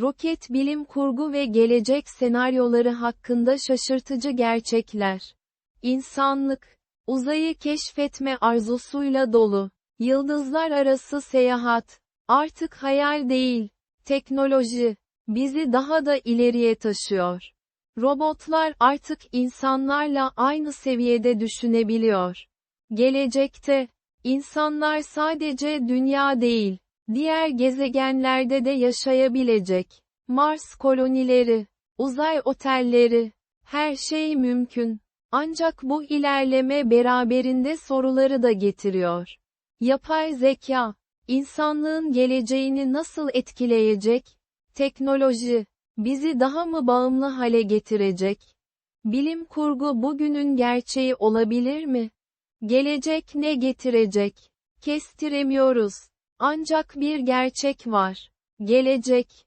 Roket bilim kurgu ve gelecek senaryoları hakkında şaşırtıcı gerçekler. İnsanlık, uzayı keşfetme arzusuyla dolu. Yıldızlar arası seyahat, artık hayal değil, teknoloji, bizi daha da ileriye taşıyor. Robotlar artık insanlarla aynı seviyede düşünebiliyor. Gelecekte, insanlar sadece dünya değil, diğer gezegenlerde de yaşayabilecek. Mars kolonileri, uzay otelleri, her şey mümkün. Ancak bu ilerleme beraberinde soruları da getiriyor. Yapay zeka, insanlığın geleceğini nasıl etkileyecek? Teknoloji, bizi daha mı bağımlı hale getirecek? Bilim kurgu bugünün gerçeği olabilir mi? Gelecek ne getirecek? Kestiremiyoruz. Ancak bir gerçek var. Gelecek,